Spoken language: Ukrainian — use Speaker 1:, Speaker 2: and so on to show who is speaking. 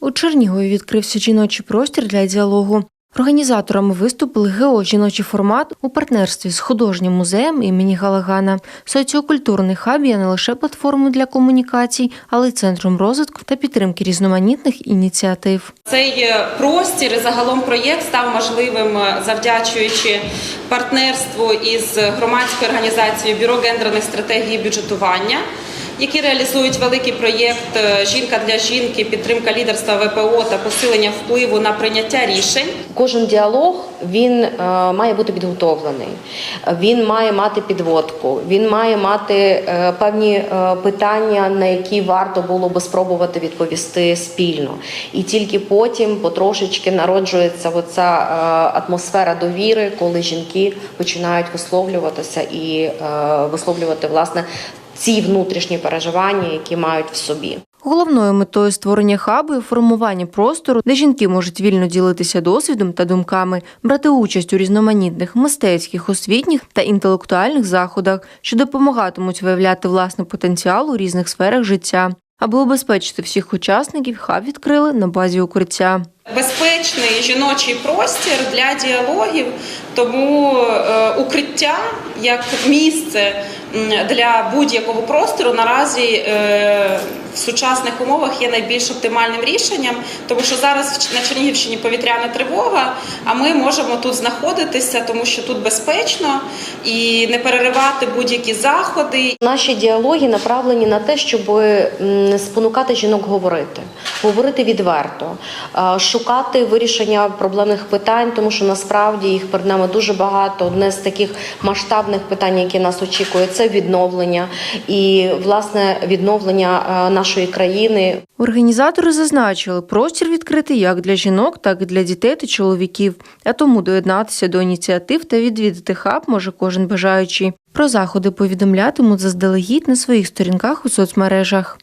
Speaker 1: У Чернігові відкрився жіночий простір для діалогу. Організаторами виступили ГО «Жіночий формат у партнерстві з художнім музеєм імені Галагана. Соціокультурний хаб є не лише платформою для комунікацій, але й центром розвитку та підтримки різноманітних ініціатив.
Speaker 2: Цей е, простір і загалом проєкт став можливим е, завдячуючи партнерству із громадською організацією Бюро гендерних стратегій і бюджетування, які реалізують великий проєкт е, Жінка для жінки, підтримка лідерства ВПО та посилення впливу на прийняття рішень.
Speaker 3: Кожен діалог він е, має бути підготовлений, він має мати підводку, він має мати е, певні питання, на які варто було би спробувати відповісти спільно. І тільки потім потрошечки народжується оця атмосфера довіри, коли жінки починають висловлюватися і висловлювати власне ці внутрішні переживання, які мають в собі.
Speaker 1: Головною метою створення хабу є формування простору, де жінки можуть вільно ділитися досвідом та думками, брати участь у різноманітних мистецьких, освітніх та інтелектуальних заходах, що допомагатимуть виявляти власний потенціал у різних сферах життя. Аби убезпечити всіх учасників, хаб відкрили на базі укриття.
Speaker 2: Безпечний жіночий простір для діалогів, тому е, укриття як місце для будь-якого простору наразі е, в сучасних умовах є найбільш оптимальним рішенням, тому що зараз на Чернігівщині повітряна тривога, а ми можемо тут знаходитися, тому що тут безпечно і не переривати будь-які заходи.
Speaker 3: Наші діалоги направлені на те, щоб спонукати жінок говорити, говорити відверто, шукати вирішення проблемних питань, тому що насправді їх перед нами дуже багато. Одне з таких масштабних питань, які нас очікує, це відновлення і власне відновлення нашої країни.
Speaker 1: Організатори зазначили, простір відкритий як для жінок, так і для дітей та чоловіків. А тому доєднатися до ініціатив та відвідати хаб може кожен бажаючий. Про заходи повідомлятимуть заздалегідь на своїх сторінках у соцмережах.